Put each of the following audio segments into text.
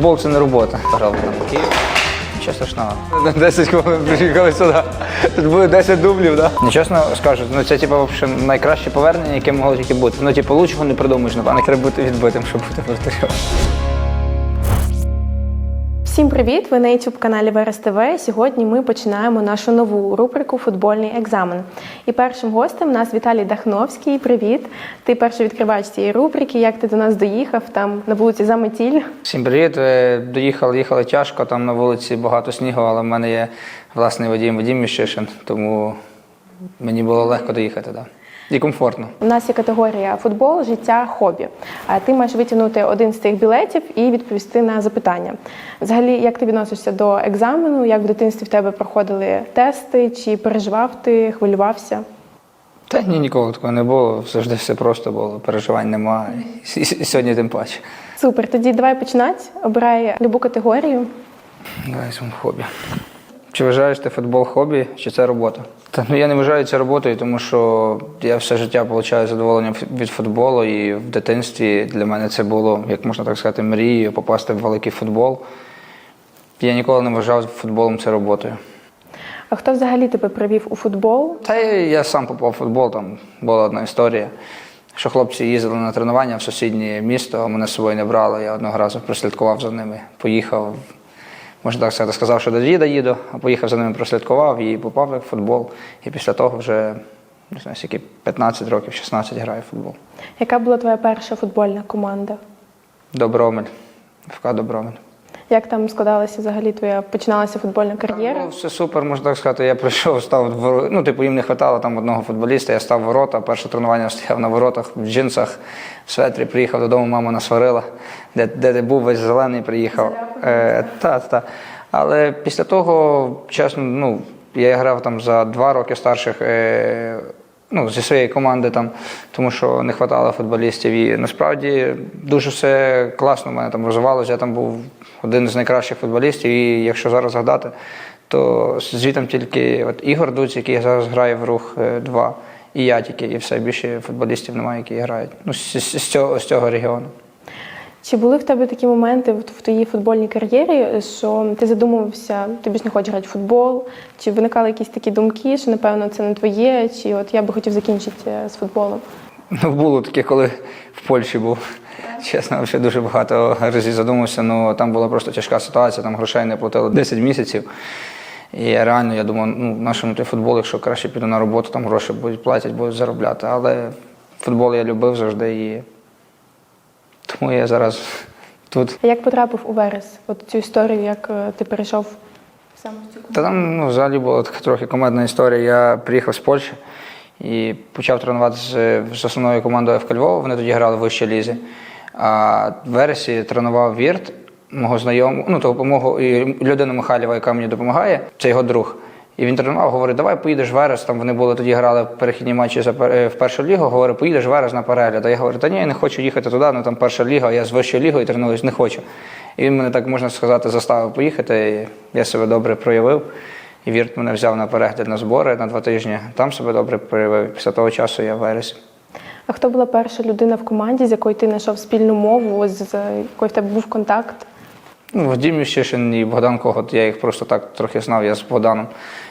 Футбол це не робота. Грав там Київ. Нічого страшного. 10 хвилин приїхали сюди. Тут буде 10 дублів, да? Ну, чесно скажу, ну це типу, взагалі, найкраще повернення, яке могло тільки бути. Ну, типу, лучшого не придумаєш, напевно, треба бути відбитим, щоб бути вратарем. Всім привіт! Ви на youtube каналі Верес ТВ. Сьогодні ми починаємо нашу нову рубрику Футбольний екзамен. І першим гостем у нас Віталій Дахновський. Привіт! Ти перший відкривач цієї рубрики. Як ти до нас доїхав? Там на вулиці Заметіль. Всім привіт. Е, Доїхали, їхали тяжко, там на вулиці багато снігу, але в мене є власний водій Вадим Міщишин, тому мені було легко доїхати, да. І комфортно. У нас є категорія футбол, життя, хобі. А ти маєш витягнути один з цих білетів і відповісти на запитання. Взагалі, як ти відносишся до екзамену? Як в дитинстві в тебе проходили тести? Чи переживав ти, хвилювався? Та ні, ніколи такого не було. Завжди все просто було, переживань немає. І, і сьогодні тим паче. Супер, тоді давай починати. Обирай любу категорію. Давай своєму хобі. Чи вважаєш ти футбол хобі, чи це робота? Та ну я не вважаю це роботою, тому що я все життя отримую задоволення від футболу, і в дитинстві для мене це було, як можна так сказати, мрією попасти в великий футбол. Я ніколи не вважав футболом це роботою. А хто взагалі тебе привів у футбол? Та я, я сам попав в футбол, там була одна історія, що хлопці їздили на тренування в сусіднє місто, а мене з собою не брали. Я одного разу прослідкував за ними, поїхав. Можна так сказати, сказав, що до діда їду, а поїхав за ними, прослідкував і попав в футбол. І після того вже не знаю, скільки 15 років, 16 граю в футбол. Яка була твоя перша футбольна команда? Добромель, ФК Добромель. Як там складалася взагалі твоя починалася футбольна кар'єра? Ну, все супер, можна так сказати. Я прийшов, став ну, типу, їм не вистачало там одного футболіста. Я став ворота. Перше тренування стояв на воротах в джинсах, в светрі. Приїхав додому, мама насварила, де, де ти був весь зелений, приїхав. Е, та, та. Але після того, чесно, ну, я грав там за два роки старших. Е, Ну, зі своєї команди там, тому що не вистачало футболістів. І насправді дуже все класно в мене там розвивалося. Я там був один з найкращих футболістів. І якщо зараз згадати, то звітом тільки от Ігор Дуць, який зараз грає в рух 2, і я тільки, і все більше футболістів немає, які грають. Ну, з, з, з цього, з цього регіону. Чи були в тебе такі моменти в твоїй футбольній кар'єрі, що ти задумувався, тобі ж не хочеш грати в футбол? Чи виникали якісь такі думки, що напевно це не твоє, чи от я би хотів закінчити е, з футболом? Ну, було таке, коли в Польщі був. Чесно, ще дуже багато разів задумався. Ну там була просто тяжка ситуація, там грошей не платили 10 місяців. І реально я думав, ну нашому футбол, якщо краще піду на роботу, там гроші будуть платять, будуть заробляти. Але футбол я любив завжди і тому я зараз тут. А як потрапив у Верес? От цю історію, як е, ти перейшов саме в цю Та там ну, взагалі була така трохи командна історія. Я приїхав з Польщі і почав тренуватися з основною командою ФК Львова. Вони тоді грали в вищій лізі. А в вересі тренував Вірт, мого знайомого, ну то мого і людину Михайлєва, яка мені допомагає, це його друг. І він тренував, говорить, давай поїдеш в Верес. Там вони були тоді грали перехідні матчі за е, в першу лігу. Говорить, поїдеш в Верес на перегляд. А я говорю, та ні, я не хочу їхати туди, ну там перша ліга, я з вищою лігою тренуюсь, не хочу. І він мене так можна сказати, заставив поїхати. І я себе добре проявив. І Вірт мене взяв на перегляд на збори на два тижні. Там себе добре проявив. Після того часу я в. А хто була перша людина в команді, з якою ти знайшов спільну мову, з якою в тебе був контакт? Ну, Вадим Ющишин і Богдан Когот, я їх просто так трохи знав, я з Богданом.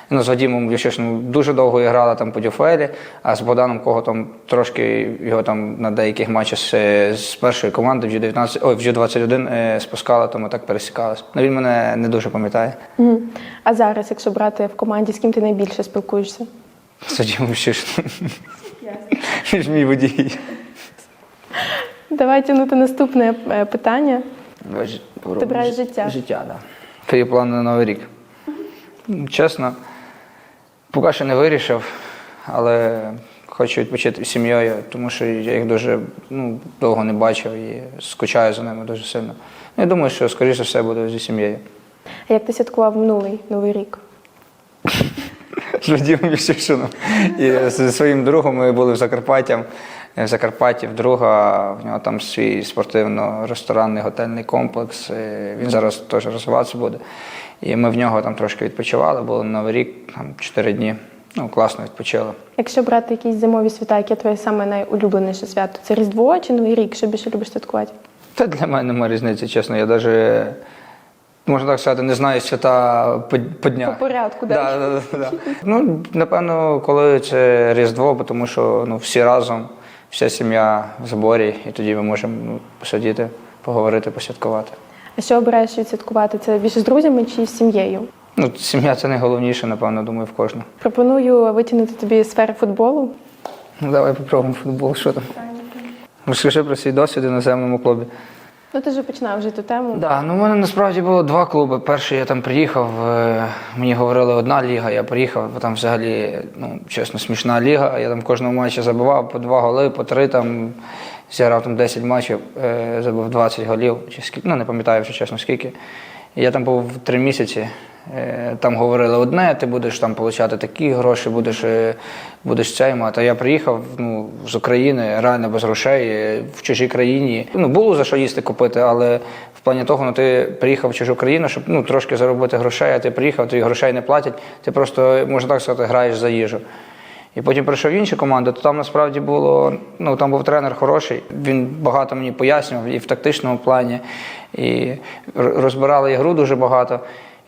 Ну, з Вадимом Ющишином дуже довго грала там по Дюфелі, а з Богданом Коготом трошки його там на деяких матчах з, з першої команди в G19, ой, в G21 е, спускали, то ми так пересікалися. Ну, він мене не дуже пам'ятає. Угу. А зараз, якщо брати в команді, з ким ти найбільше спілкуєшся? З Вадимом Ющишином. Він ж мій водій. Давай тягнути наступне е, питання. Давай, Ти браєш життя. Життя, так. Да. Твої плани на Новий рік. Чесно, поки що не вирішив, але хочу відпочити з сім'єю, тому що я їх дуже ну, довго не бачив і скучаю за ними дуже сильно. Ну, Я думаю, що скоріше все буду зі сім'єю. А як ти святкував минулий новий рік? З Вадимом Ющишином. І зі своїм другом ми були в Закарпаття. В Закарпатті в друга, в нього там свій спортивно-ресторанний готельний комплекс. Е, Він зараз теж розвиватися буде. І ми в нього там трошки відпочивали, були на Новий рік, там 4 дні. Ну, класно відпочили. Якщо брати якісь зимові свята, яке твоє саме найулюбленіше свято? Це Різдво чи Новий рік? Що більше любиш святкувати? Та для мене немає різниці, чесно. Я навіть, можна так сказати, не знаю свята по, по днях. По порядку, да. Да, да, да, да. Ну, напевно, коли це Різдво, тому що ну, всі разом, вся сім'я в зборі, і тоді ми можемо ну, посидіти, поговорити, посвяткувати. А що обираєш відсвяткувати? Це більше з друзями чи з сім'єю? Ну, сім'я це найголовніше, напевно, думаю, в кожного. Пропоную витягнути тобі сфери футболу. Ну, давай попробуємо футбол, що там. Розкажи про свій досвід в іноземному клубі. Ну ти вже починав вже ту тему. Да, ну в мене насправді було два клуби. Перший я там приїхав, е, мені говорили одна ліга, я приїхав, бо там взагалі, ну, чесно, смішна ліга. Я там кожного матчі забивав по два голи, по три там. Зіграв там 10 матчів, е, забив 20 голів, чи скільки, ну не пам'ятаю вже чесно скільки. Я там був три місяці. Е, Там говорили одне, ти будеш там отримати такі гроші, будеш, е, будеш цей мати. А я приїхав ну, з України, реально без грошей, е, в чужій країні. Ну, було за що їсти купити, але в плані того, ну ти приїхав в чужу країну, щоб ну, трошки заробити грошей, а ти приїхав, тобі грошей не платять, ти просто, можна так сказати, граєш за їжу. І потім прийшов в інші команди, то там насправді було, ну там був тренер хороший, він багато мені пояснював і в тактичному плані, і розбирали ігру дуже багато.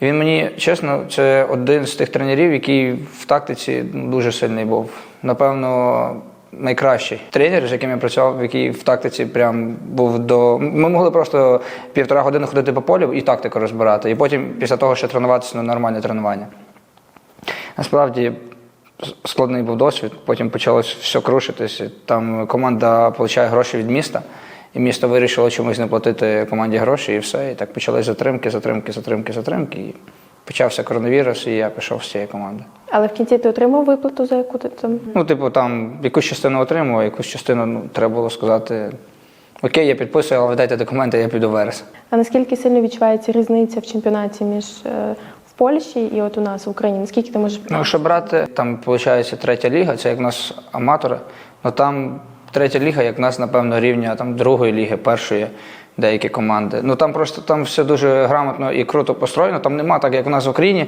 І він мені, чесно, це один з тих тренерів, який в тактиці дуже сильний був. Напевно, найкращий тренер, з яким я працював, який в тактиці прям був до. Ми могли просто півтора години ходити по полю і тактику розбирати. І потім після того ще тренуватися на нормальне тренування. Насправді складний був досвід, потім почалось все крушитись. Там команда отримує гроші від міста, і місто вирішило чомусь не платити команді гроші, і все. І так почались затримки, затримки, затримки, затримки. І почався коронавірус, і я пішов з цієї команди. Але в кінці ти отримав виплату, за яку ти там. Ну, типу, там якусь частину отримав, а якусь частину ну, треба було сказати: Окей, я підписую, але дайте документи, я піду верес. А наскільки сильно відчувається різниця в чемпіонаті між е, в Польщі і от у нас в Україні? Наскільки ти можеш Ну, якщо брати, там виходить третя ліга, це як у нас аматори, ну там третя ліга, як нас, напевно, рівня там другої ліги, першої деякі команди. Ну там просто там все дуже грамотно і круто построєно. Там нема так, як у нас в Україні.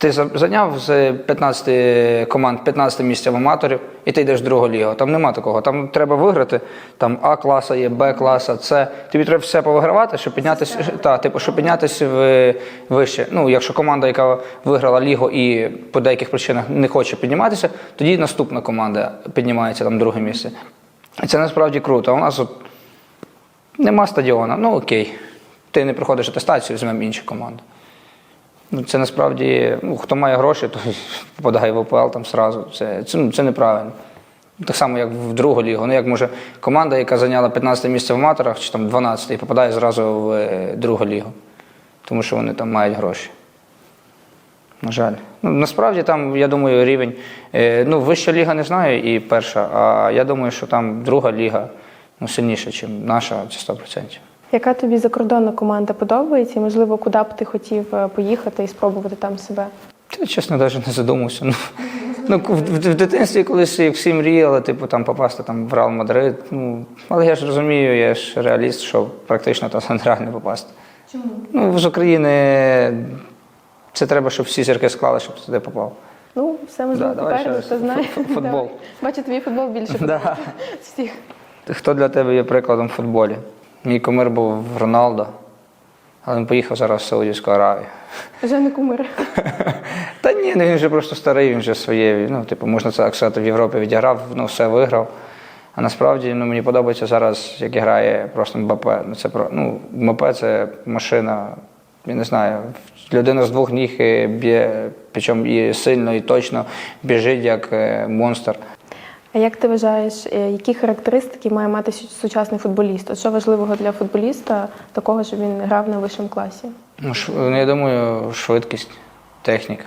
Ти зайняв з 15 команд 15 місця в аматорів, і ти йдеш в другу лігу. Там нема такого. Там треба виграти. Там А класа є, Б класа, С. Тобі треба все повигравати, щоб піднятися, та, типу, щоб піднятися в вище. Ну, якщо команда, яка виграла лігу і по деяких причинах не хоче підніматися, тоді наступна команда піднімається там друге місце. І це насправді круто. У нас от нема стадіона. Ну окей. Ти не проходиш атестацію, візьмемо іншу команду. Ну, це насправді, ну, хто має гроші, той попадає в ОПЛ там сразу. Це, це, ну, це неправильно. Так само, як в другу лігу. Ну, як може команда, яка зайняла 15 місце в аматорах, чи там 12 і попадає зразу в е, другу лігу. Тому що вони там мають гроші. На жаль. Ну, насправді там, я думаю, рівень. е, Ну, вища ліга не знаю і перша, а я думаю, що там друга ліга ну, сильніша, ніж наша, це 100%. Яка тобі закордонна команда подобається? І, можливо, куди б ти хотів е, поїхати і спробувати там себе? Та, чесно, навіть не задумався. Ну, ну, в, в, в дитинстві колись як всі мріяли, типу, там попасти там, в Реал Мадрид. Ну, але я ж розумію, я ж реаліст, що практично там нереально попасти. Чому? Ну, з України це треба, щоб всі зірки склали, щоб туди попав. Ну, все можливо Да, попереду, хто знає. футбол. Бачу, тобі футбол більше Да. всіх. Хто для тебе є прикладом в футболі? Мій кумир був Роналдо, але він поїхав зараз в Саудівську Аравію. Вже не кумир. Та ні, ну він вже просто старий, він вже своє. Ну, типу, можна це сказати, в Європі відіграв, ну все виграв. А насправді ну, мені подобається зараз, як грає просто Мбапе. Ну, це ну, Мбапе це машина, я не знаю, людина з двох ніг е, б'є, причому і сильно, і точно біжить як е, монстр. А як ти вважаєш, е, які характеристики має мати сучасний футболіст? От що важливого для футболіста, такого, щоб він грав на вищому класі? Ну, ш- ну, я думаю, швидкість, техніка.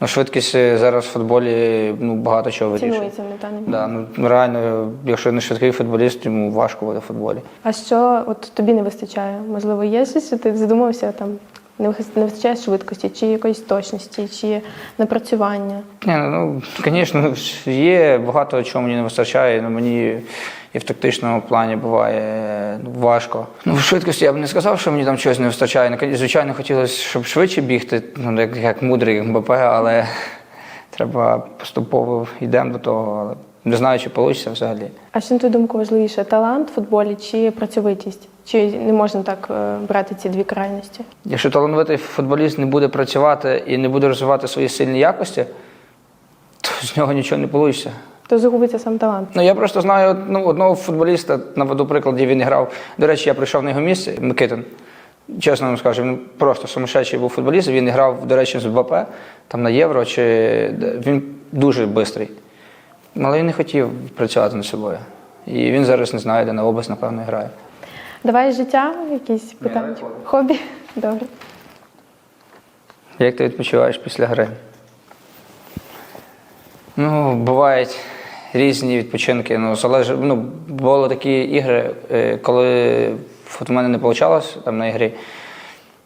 Ну, швидкість е, зараз в футболі ну, багато чого вирішує. Цінується не та не Да, ну, реально, якщо не швидкий футболіст, йому важко буде в футболі. А що от тобі не вистачає? Можливо, є щось, що ти задумався там. Не вис- не вистачає швидкості, чи якоїсь точності, чи напрацювання. Ні, ну, звісно, є багато чого мені не вистачає. Ну, мені і в тактичному плані буває ну, важко. Ну, в швидкості я б не сказав, що мені там чогось не вистачає. Ну, Звичайно, хотілося, щоб швидше бігти, ну, як, як мудрий МБП, але треба поступово йдемо до того. Але Не знаю, чи вийде взагалі. А що на твою думку важливіше талант в футболі чи працьовитість? Чи не можна так е, брати ці дві крайності? Якщо талановитий футболіст не буде працювати і не буде розвивати свої сильні якості, то з нього нічого не вийде. То загубиться сам талант. Ну я просто знаю ну, одного футболіста, наведу прикладі, він грав. До речі, я прийшов на його місце, Микитин. Чесно вам скажу, він просто сумасшедший був футболіст. Він грав, до речі, з БП, там на євро, чи він дуже швидкий. Але він не хотів працювати над собою. І він зараз не знає, де на область, напевно, грає. Давай життя, якісь питання. давай Хобі? Добре. Як ти відпочиваєш після гри? Ну, бувають різні відпочинки. Ну, залежить, ну, були такі ігри, е, коли от у мене не вийшло там на ігрі.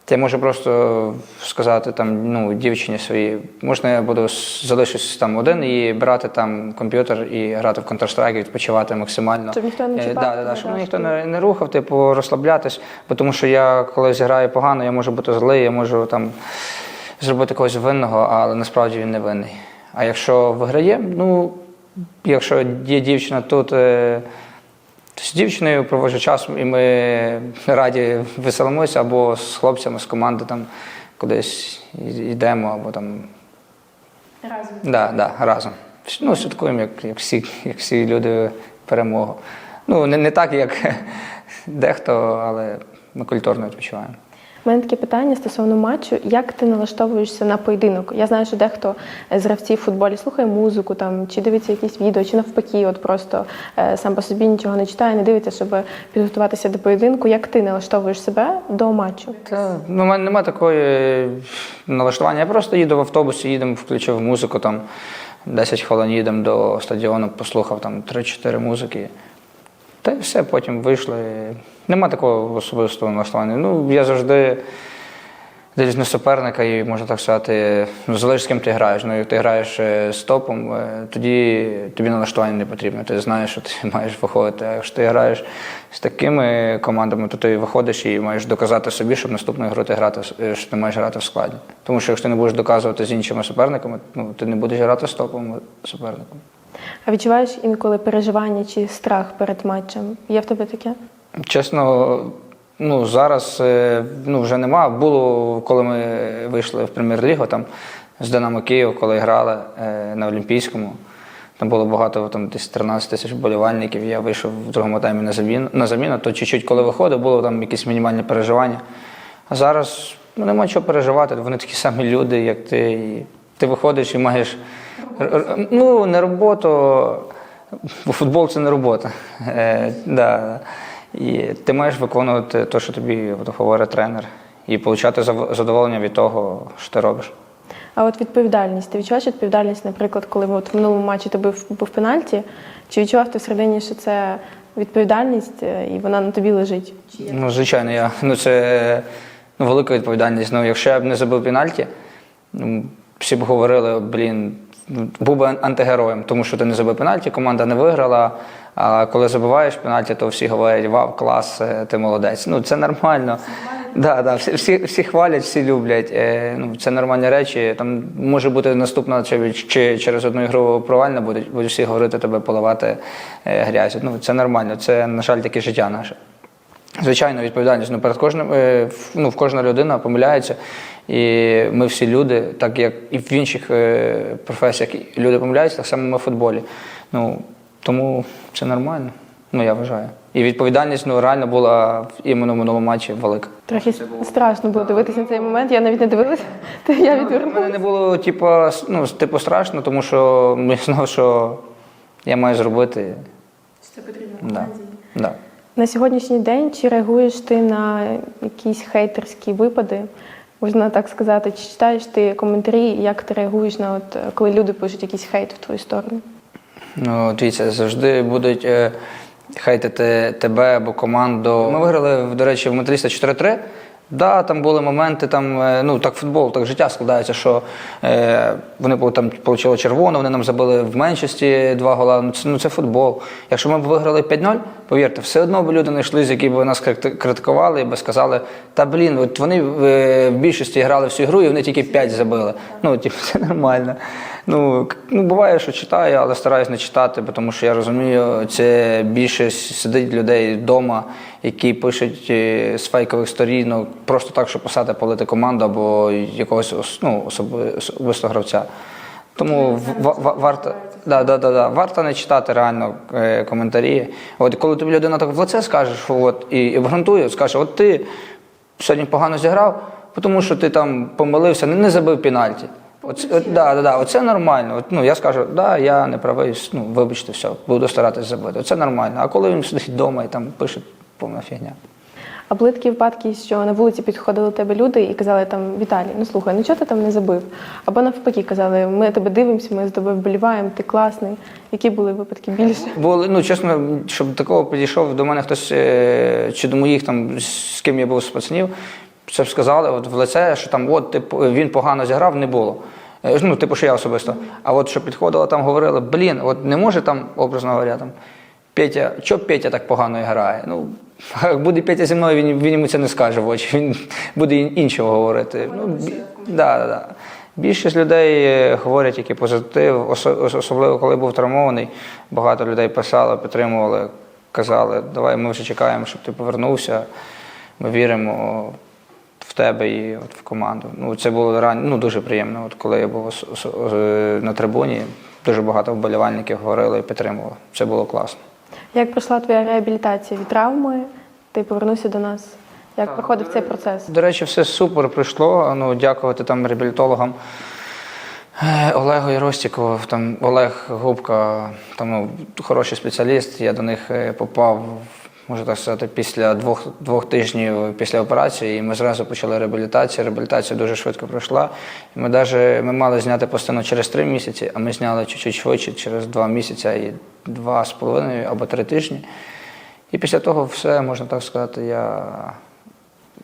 Я можу просто сказати там, ну, дівчині своїй, можна я буду залишусь там один і брати там комп'ютер і грати в Counter-Strike, відпочивати максимально. Щоб ніхто не Е, чіпав, да, да, да, щоб дав, ніхто не, не рухав, типу, розслаблятись, бо тому що я, коли зіграю погано, я можу бути злий, я можу там зробити когось винного, але насправді він не винний. А якщо виграє, ну, якщо є дівчина тут, е, з дівчиною проводжу час, і ми раді веселимося, або з хлопцями з команди там кудись йдемо, або там Разом. Да, да, разом. Ну, святкуємо, як, як, всі, як всі люди перемогу. Ну, не, не так, як дехто, але ми культурно відпочиваємо. У мене таке питання стосовно матчу. Як ти налаштовуєшся на поєдинок? Я знаю, що дехто з гравців в футболі слухає музику, там, чи дивиться якісь відео, чи навпаки, от просто е, сам по собі нічого не читає, не дивиться, щоб підготуватися до поєдинку. Як ти налаштовуєш себе до матчу? Та, ну, у мене немає такої налаштування. Я просто їду в автобусі, їдемо, включив музику, там 10 хвилин їдемо до стадіону, послухав там 3-4 музики. Та й все, потім вийшли. Нема такого особистого налаштування. Ну, я завжди дивлюсь на суперника і можна так сказати, ну, залежить з ким ти граєш. Ну, як ти граєш е, з топом, е, тоді тобі налаштування не потрібно. Ти знаєш, що ти маєш виходити. А якщо ти граєш з такими командами, то ти виходиш і маєш доказати собі, щоб наступну гру ти грати, е, що ти маєш грати в складі. Тому що якщо ти не будеш доказувати з іншими суперниками, ну, ти не будеш грати з топовим суперником. А відчуваєш інколи переживання чи страх перед матчем? Є в тебе таке? Чесно, ну зараз е, ну, вже нема. Було, коли ми вийшли в прем'єр-лігу там з Динамо Київ, коли грали е, на Олімпійському. Там було багато, там десь 13 тисяч болівальників. Я вийшов в другому таймі на заміну, на заміну, то чуть-чуть, коли виходив, було там якісь мінімальні переживання. А зараз ну, нема чого переживати, вони такі самі люди, як ти. Ти виходиш і маєш ну, не роботу, бо футбол це не робота. Е, да. І ти маєш виконувати те, що тобі говорить тренер, і отримати задоволення від того, що ти робиш. А от відповідальність. Ти відчуваєш відповідальність, наприклад, коли от в минулому матчі ти був, був пенальті? Чи відчував ти всередині, що це відповідальність е, і вона на тобі лежить? Ну, звичайно, я, ну, це ну, велика відповідальність. Ну, якщо я б не забив пенальті, ну, всі б говорили, блін, був би антигероєм, тому що ти не забив пенальті, команда не виграла. А коли забиваєш пенальті, то всі говорять, вау, клас, е, ти молодець. Ну, це нормально. Да, да, всі, всі, всі хвалять, всі люблять. Е, ну, це нормальні речі. Там може бути наступна, чи, чи через одну ігру провальна буде, будуть всі говорити тебе поливати е, грязю. Ну, це нормально. Це, на жаль, таке життя наше. Звичайно, відповідальність. Ну, перед кожним, е, ну, в кожна людина помиляється. І ми всі люди, так як і в інших е, професіях люди помиляються, так само ми в футболі. Ну, тому це нормально, ну я вважаю. І відповідальність ну, реально була в- іменно в минулому матчі велика. Трохи страшно було дивитися на цей момент. Я навіть не дивилася, то я У мене не було типу, ну, типу страшно, тому що я знав, що я маю зробити. Це потрібно Да. Да. На сьогоднішній день чи реагуєш ти на якісь хейтерські випади? Можна так сказати, чи читаєш ти коментарі, як ти реагуєш на от коли люди пишуть якийсь хейт в твою сторону? Ну, дивіться, завжди будуть е, хейтити тебе або команду. Ми виграли, до речі, в металіста 4-3. Да, там були моменти, там, е, ну так футбол, так життя складається, що е, вони бу- там отримали червону, вони нам забили в меншості два гола. Ну це, ну, це футбол. Якщо ми б виграли 5-0, повірте, все одно б люди знайшлися, які б нас крити- критикували і би сказали, та блін, от вони е, в більшості грали всю гру і вони тільки 5 забили. Ну, типу, це нормально. Ну, ну, буває, що читаю, але стараюсь не читати, тому що я розумію, це більше сидить людей вдома, які пишуть е, з фейкових сторінок, просто так, щоб писати полити команду або якогось ну, особисто гравця. Тому варто, да, да, да, да, варто не читати реально е, коментарі. От коли тобі людина так в лице скаже, що от, і, і гарантує, скаже, от ти сьогодні погано зіграв, тому що ти там помилився, не, не забив пенальті. Оце, от, да, да, да, оце нормально. От, ну, я скажу, да, я не правий, ну, вибачте, все, буду старатись забити. Оце нормально. А коли він сидить вдома і там пише повна фігня. А були такі випадки, що на вулиці підходили до тебе люди і казали там Віталій, ну слухай, ну чого ти там не забив? Або навпаки казали, ми тебе дивимося, ми з тобою вболіваємо, ти класний. Які були випадки більше? Було, ну, чесно, щоб такого підійшов до мене хтось, е, чи до моїх там, з ким я був з пацанів, це б сказали от, в лице, що там, от, типу, він погано зіграв, не було. Е, Ну, типу, що я особисто. А от що підходило, там говорили, блін, от не може там, образно говоря, там, Петя, що Петя так погано грає? Ну, як буде Петя зі мною, він, він йому це не скаже в очі, він буде іншого говорити. Ну, бі- да, да, да. Більшість людей е, говорять тільки позитив, особливо коли був травмований. Багато людей писали, підтримували, казали, давай ми вже чекаємо, щоб ти повернувся. Ми віримо тебе і от в команду. Ну, це було ран... ну, дуже приємно. От коли я був е, на трибуні, дуже багато вболівальників говорили і підтримували. Це було класно. Як пройшла твоя реабілітація від травми? Ти повернувся до нас? Як проходив цей процес? До речі, все супер пройшло. Ну, дякувати там реабілітологам е, Олегу Яростікову, там Олег Губка, там ну, хороший спеціаліст. Я до них е, попав, можу так сказати, після двох, двох тижнів після операції. І ми зразу почали реабілітацію. Реабілітація дуже швидко пройшла. І ми даже, ми мали зняти пластину через три місяці, а ми зняли чуть-чуть швидше, через два місяці і два з половиною або три тижні. І після того все, можна так сказати, я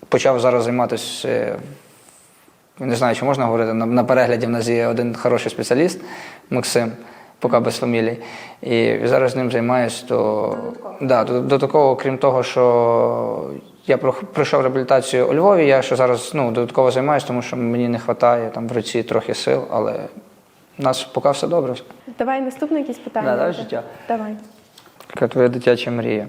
почав зараз займатися. Не знаю, чи можна говорити. На перегляді в нас є один хороший спеціаліст Максим, поки без фамілії. І зараз ним займаюся. То да, до, до такого, крім того, що я пройшов реабілітацію у Львові, я ще зараз ну, додатково займаюся, тому що мені не вистачає там в руці трохи сил, але у нас поки все добре. Давай наступне якісь питання. Да, давай життя. Давай. Яка твоя дитяча мрія?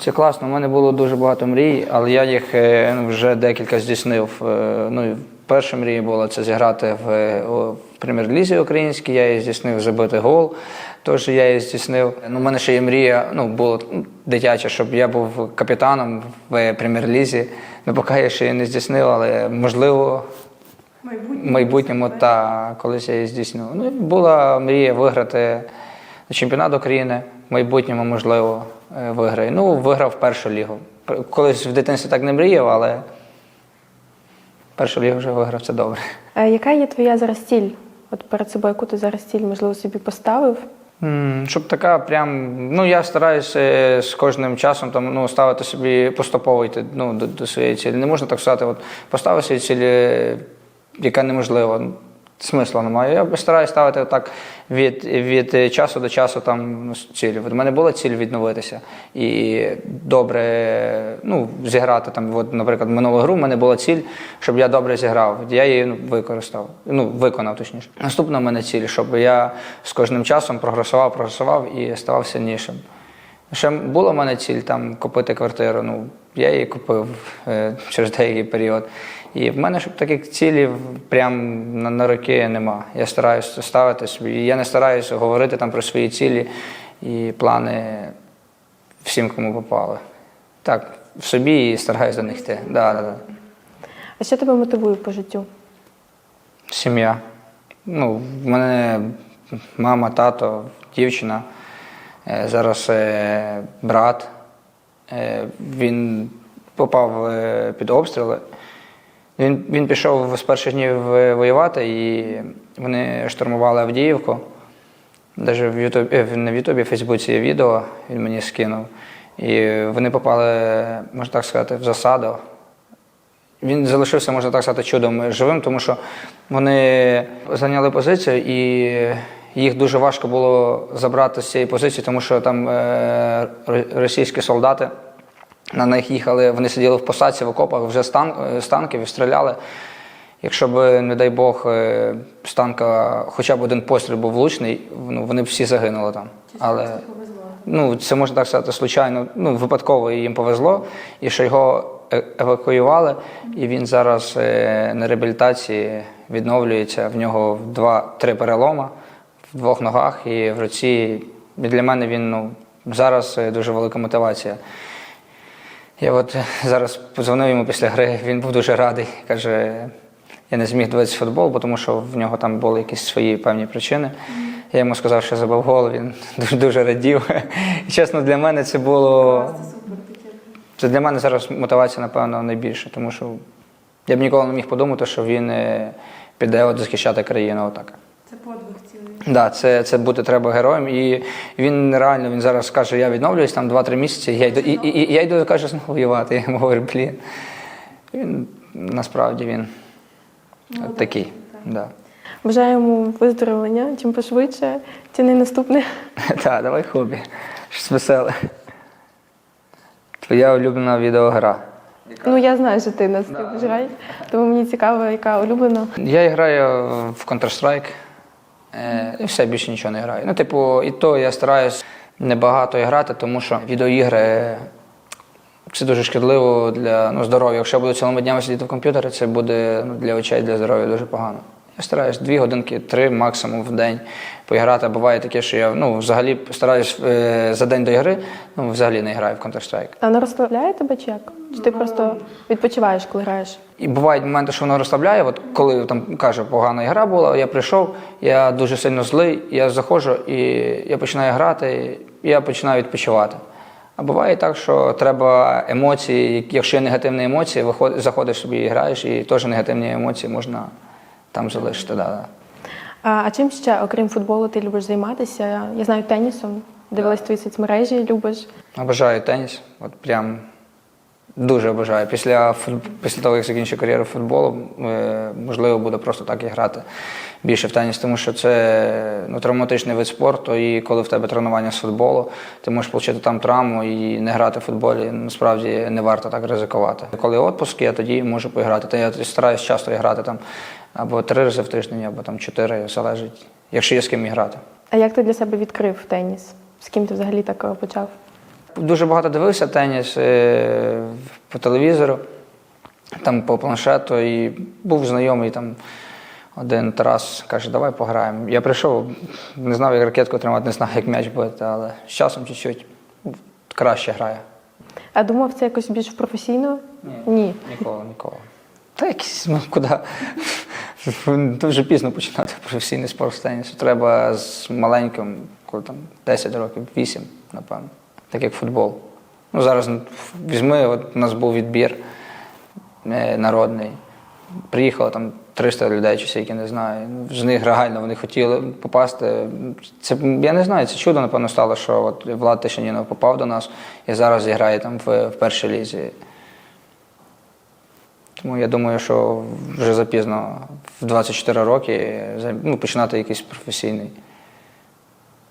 Це класно. У мене було дуже багато мрій, але я їх е, ну, вже декілька здійснив. Е, Ну, перша мрія була це зіграти в, е, в прем'єр-лізі українській, я її здійснив забити гол. Тож я її здійснив. Ну, у мене ще є мрія, ну, була ну, дитяча, щоб я був капітаном в прем'єр-лізі. Ну, поки я ще її не здійснив, але можливо, в майбутньому та колись я її здійсню. Ну, була мрія виграти чемпіонат України, в майбутньому, можливо, е, виграю. Ну, виграв першу лігу. Колись в дитинстві так не мріяв, але першу лігу вже виграв, це добре. Е, яка є твоя зараз ціль? От перед собою, яку ти зараз ціль, можливо, собі поставив? Щоб така прям. Ну, я стараюся е, з кожним часом там, ну, ставити собі поступово йти ну, до, до своєї цілі. Не можна так сказати, от поставив собі ціль, е, яка неможлива. Смисла немає. Я стараюся ставити так від, від часу до часу там цілі. У мене була ціль відновитися і добре ну, зіграти там. От, наприклад, минулу гру в мене була ціль, щоб я добре зіграв. Я її ну, використав, ну виконав точніше. Наступна в мене ціль, щоб я з кожним часом прогресував, прогресував і ставав сильнішим. Ще була в мене ціль там купити квартиру. Ну, я її купив е, через деякий період. І в мене щоб таких цілів прям на, на роки нема. Я стараюся ставити собі. Я не стараюся говорити там про свої цілі і плани всім, кому попали. Так, в собі і стараюся до них йти. Да, да, да. А що тебе мотивує по життю? Сім'я. Ну, в мене мама, тато, дівчина. Е, Зараз е, брат. Е, Він попав під обстріли. Він, він пішов з перших днів воювати, і вони штурмували Авдіївку. Навіть в Ютубі, е, не в Ютубі, в Фейсбуці є відео, він мені скинув. І вони попали, можна так сказати, в засаду. Він залишився, можна так сказати, чудом живим, тому що вони зайняли позицію, і їх дуже важко було забрати з цієї позиції, тому що там е, російські солдати на них їхали, вони сиділи в посадці в окопах вже з, з танків і стріляли. Якщо б, не дай Бог, е, з танка хоча б один постріл був влучний, ну, вони б всі загинули там. Але ну, це можна так сказати, случайно, ну, випадково їм повезло, і що його е- евакуювали, і він зараз е, на реабілітації відновлюється. В нього два-три перелома в двох ногах і в руці. І для мене він ну, зараз е, дуже велика мотивація. Я от зараз подзвонив йому після гри, він був дуже радий. Каже, я не зміг дивитися футбол, бо тому що в нього там були якісь свої певні причини. Я йому сказав, що забив гол, він дуже, дуже радів. І чесно, для мене це було. Це для мене зараз мотивація, напевно, найбільше, тому що я б ніколи не міг подумати, що він е, піде от захищати країну отак. Да, це, це бути треба героєм. І він реально він зараз каже, я відновлююсь там 2-3 місяці. Я йду, і, і, і я йду каже, знову воювати. Я йому говорю, блін. Він насправді він от такий. Да. Бажаю йому виздоровлення, чим пошвидше, не наступне. Так, давай хобі. Щось веселе. Твоя улюблена відеогра. Ну я знаю, що ти нас любиш грати, тому мені цікаво, яка улюблена. Я граю в Counter-Strike. Е, і все, більше нічого не граю. Ну, типу, і то я стараюсь небагато грати, тому що відеоігри це дуже шкідливо для ну, здоров'я. Якщо я буду цілими днями сидіти в комп'ютері, це буде ну, для очей, для здоров'я дуже погано. Я стараюсь дві годинки, три максимум в день поіграти. Буває таке, що я ну, взагалі стараюсь е, за день до ігри, ну, взагалі не граю в Counter-Strike. А вона розслабляє тебе чи як? Чи ти просто відпочиваєш, коли граєш? І бувають моменти, що воно розслабляє. От коли там каже, погана гра була, я прийшов, я дуже сильно злий, я заходжу і я починаю грати, і я починаю відпочивати. А буває так, що треба емоції, якщо є негативні емоції, виход, заходиш собі і граєш, і теж негативні емоції можна там залишити. Да, да. А, а чим ще, окрім футболу, ти любиш займатися? Я знаю тенісом, дивилась твої соцмережі, любиш. Обожаю теніс. От прям дуже обожаю. Після, після того, як закінчу кар'єру футболу, е, можливо, буде просто так і грати більше в теніс, тому що це ну, травматичний вид спорту, і коли в тебе тренування з футболу, ти можеш отримати там травму і не грати в футболі. Насправді не варто так ризикувати. Коли відпуск, я тоді можу поіграти. Та я стараюсь часто грати там або три рази в тиждень, або там чотири, залежить, якщо є з ким грати. А як ти для себе відкрив теніс? З ким ти взагалі так е, почав? Дуже багато дивився теніс е, по телевізору, там по планшету, і був знайомий там один Тарас каже, давай пограємо. Я прийшов, не знав, як ракетку тримати, не знав, як м'яч бити, але з часом чуть-чуть краще грає. А думав, це якось більш професійно? Ні. Ні. Ніколи, ніколи. Та якийсь, ну куди? Дуже пізно починати професійний спорт з тенісу. Треба з маленьким, коли там 10 років, 8, напевно. Так як футбол. Ну, зараз візьми, от у нас був відбір е, народний. Приїхало там 300 людей, чи скільки не знаю. Ну, З них реально вони хотіли попасти. Це я не знаю, це чудо, напевно, стало, що от Влад Тишанінов попав до нас і зараз грає там в, в першій лізі. Тому я думаю, що вже запізно в 24 роки ну, починати якийсь професійний,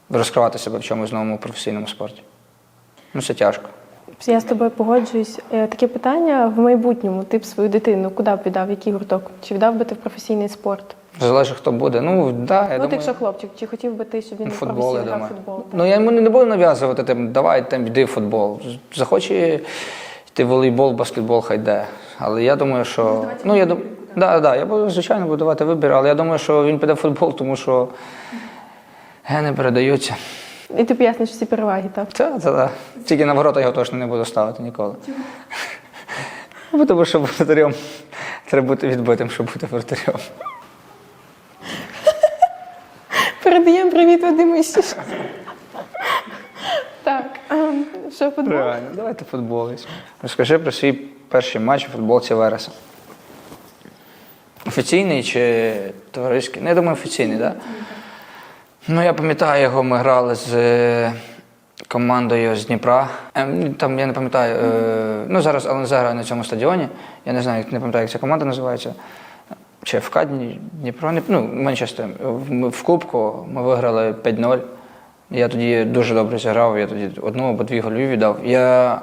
розкривати себе в чомусь новому професійному спорті. Ну, це тяжко. Я з тобою погоджуюсь. Е, Таке питання в майбутньому. Ти б свою дитину куди б віддав, який гурток? Чи віддав би ти в професійний спорт? Залежить, хто буде. Ну, да, я ну, думаю, ти якщо хлопчик, чи хотів би ти, щоб він футбол, я професійно грав думаю. футбол? Ну, я йому не буду нав'язувати, тим, давай там йди в футбол. Захоче йти в волейбол, баскетбол, хай йде. Але я думаю, що. Ну, я думаю, да, да, я буду, звичайно, буду давати вибір, але я думаю, що він піде в футбол, тому що гени передаються. І ти поясниш всі переваги, так? Це, це, да. Тільки на ворота його точно не буду ставити ніколи. Бо Тому що воротарем треба бути відбитим, щоб бути воротарем. Передаємо привіт Вадиму Іщиш. Так, що футбол? Реально, давайте футбол. Розкажи про свій перший матч у футболці Вереса. Офіційний чи товариський? Ну, я думаю, офіційний, так? Да? Ну, я пам'ятаю його, ми грали з е, командою з Дніпра. Ем, Там я не пам'ятаю. е, Ну, зараз ЛНЗ грає на цьому стадіоні. Я не знаю, не пам'ятаю, як ця команда називається. Чи ФК Дні- Дніпро, ну, менше. В, в Кубку ми виграли 5-0. Я тоді дуже добре зіграв, я тоді одну або дві гольові віддав. Я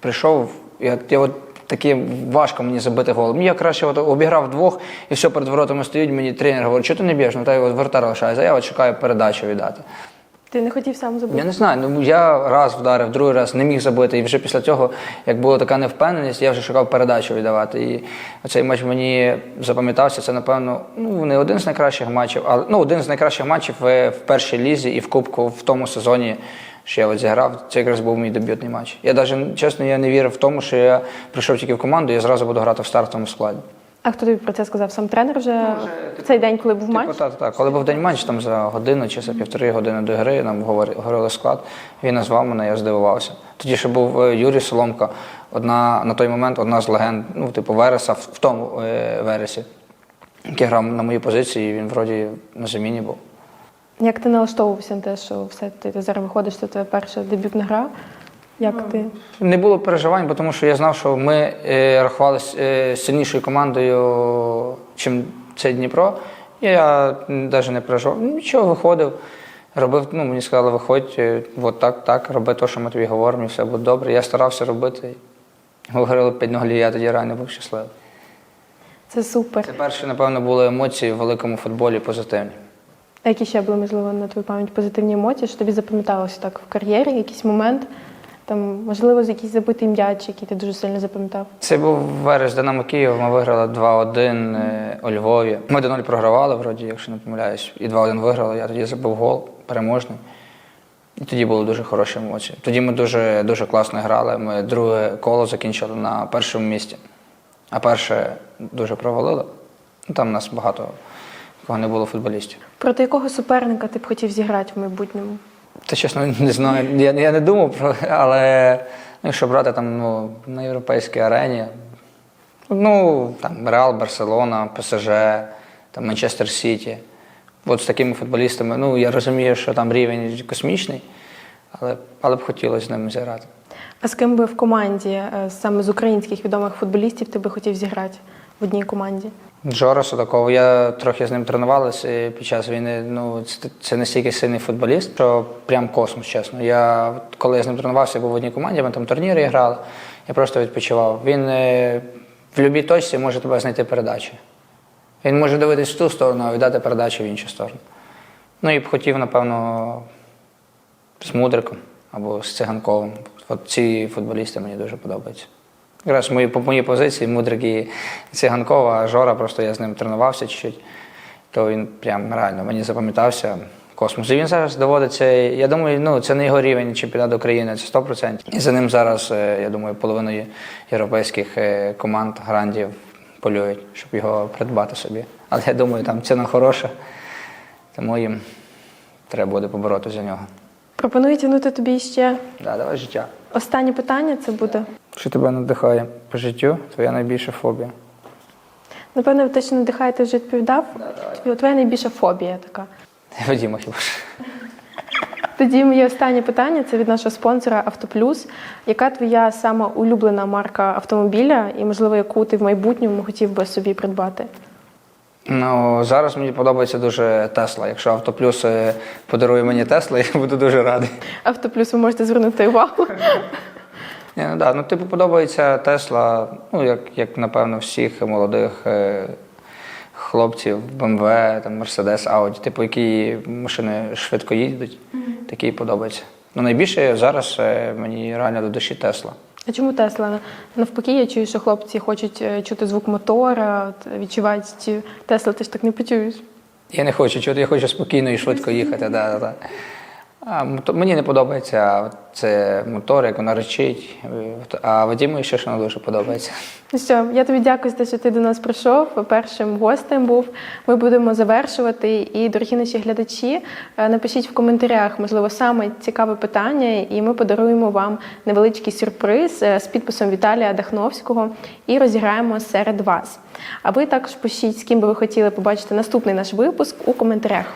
прийшов, я, я от таке важко мені забити гол. Мені я краще от обіграв двох і все перед воротами стоїть. Мені тренер говорить, що ти не б'єш, ну та й от вратар лишається, я от чекаю передачу віддати. Ти не хотів сам забути? Я не знаю, ну я раз вдарив, другий раз не міг забити. І вже після цього, як була така невпевненість, я вже шукав передачу віддавати. І цей матч мені запам'ятався. Це, напевно, ну не один з найкращих матчів, але ну один з найкращих матчів в, в першій лізі і в Кубку в тому сезоні, що я от зіграв. Це якраз був мій дебютний матч. Я навіть чесно я не вірив в тому, що я прийшов тільки в команду, і я зразу буду грати в стартовому складі. А хто тобі про це сказав? Сам тренер вже в цей день, коли був матч? Типу, так, так. Коли був день матч, там за годину чи за півтори години до гри нам говори- говорили склад. Він назвав мене, я здивувався. Тоді ще був е, Юрій Соломко, одна на той момент одна з легенд, ну, типу, Вереса в, в тому е, Вересі, який грав на моїй позиції, і він вроді на заміні був. Як ти налаштовувався на те, що все ти, ти зараз виходиш, це твоя перша дебютна гра? Як ти? Не було переживань, бо тому що я знав, що ми е, рахувалися е, сильнішою командою, чим це Дніпро. Я навіть не переживав. Нічого виходив, робив, ну мені сказали, виходь, е, от так, так, роби те, що ми тобі говоримо, і все буде добре. Я старався робити. Говорили 5 голів, я тоді реально був щасливий. Це супер. Це перші, напевно, були емоції в великому футболі позитивні. А які ще були, можливо, на твою пам'ять позитивні емоції, що тобі запам'яталося так в кар'єрі, якийсь момент, там, можливо, якийсь забитий м'яч, який ти дуже сильно запам'ятав? Це був верес Динамо Київ. Ми виграли 2-1 е, у Львові. Ми до 0 програвали, вроді, якщо не помиляюсь, і 2-1 виграли. Я тоді забив гол переможний. І тоді були дуже хороші емоції. Тоді ми дуже, дуже класно грали. Ми друге коло закінчили на першому місці, а перше дуже провалили. Ну, Там нас багато кого не було футболістів. Проти якого суперника ти б хотів зіграти в майбутньому? Та чесно, не знаю. Я, я не думав про, але ну, якщо брати там ну, на європейській арені, ну там Реал, Барселона, ПСЖ, там Манчестер Сіті. От з такими футболістами, ну я розумію, що там рівень космічний, але, але б хотілося з ними зіграти. А з ким би в команді, е, саме з українських відомих футболістів, ти би хотів зіграти в одній команді? Джора Судакова, я трохи з ним тренувалася під час війни. Ну, це, це настільки сильний футболіст, що прям космос, чесно. Я, коли я з ним тренувався, я був в одній команді, ми там турніри грали, я просто відпочивав. Він е, в будь-якій точці може тебе знайти передачі. Він може дивитись в ту сторону, а віддати передачу в іншу сторону. Ну і б хотів, напевно, з Мудриком або з Циганковим. От ці футболісти мені дуже подобаються. Якраз мої, по моїй позиції Мудрик Циганкова, Жора, просто я з ним тренувався чуть-чуть, то він прям реально мені запам'ятався космос. І він зараз доводиться, я думаю, ну це не його рівень чемпіонату України, це 100%. І за ним зараз, е, я думаю, половиною європейських е, команд, грандів полюють, щоб його придбати собі. Але я думаю, там ціна хороша, тому їм треба буде побороти за нього. Пропоную тягнути тобі ще Да, давай життя. останнє питання. Це буде Що тебе надихає по життю, твоя найбільша фобія? напевно, те, що надихає, ти вже відповідав. Тобі твоя найбільша фобія така. Вадіма хіба ж. Тоді моє останнє питання це від нашого спонсора Автоплюс. Яка твоя сама улюблена марка автомобіля, і можливо, яку ти в майбутньому хотів би собі придбати? Ну, зараз мені подобається дуже Тесла. Якщо Автоплюс подарує мені Тесла, я буду дуже радий. Автоплюс ви можете звернути увагу. Ні, ну, да, ну, типу, подобається Тесла, ну, як, як напевно, всіх молодих е, хлопців, BMW, там, Mercedes, Audi, типу, які машини швидко їдуть, такі подобаються. Ну, найбільше зараз е, мені реально до душі Тесла. А чому Тесла? Навпаки, я чую, що хлопці хочуть е, чути звук мотора, відчувають ці Тесла, ти ж так не почуєш. Я не хочу чути, я хочу спокійно і швидко їхати. Да, да, да. А, мені не подобається це мотор, як вона речить. А Вадиму ще що дуже подобається. Ну що, я тобі дякую за те, що ти до нас прийшов. Першим гостем був. Ми будемо завершувати. І, дорогі наші глядачі, е, напишіть в коментарях, можливо, саме цікаве питання, і ми подаруємо вам невеличкий сюрприз е, з підписом Віталія Дахновського і розіграємо серед вас. А ви також пишіть, з ким би ви хотіли побачити наступний наш випуск у коментарях.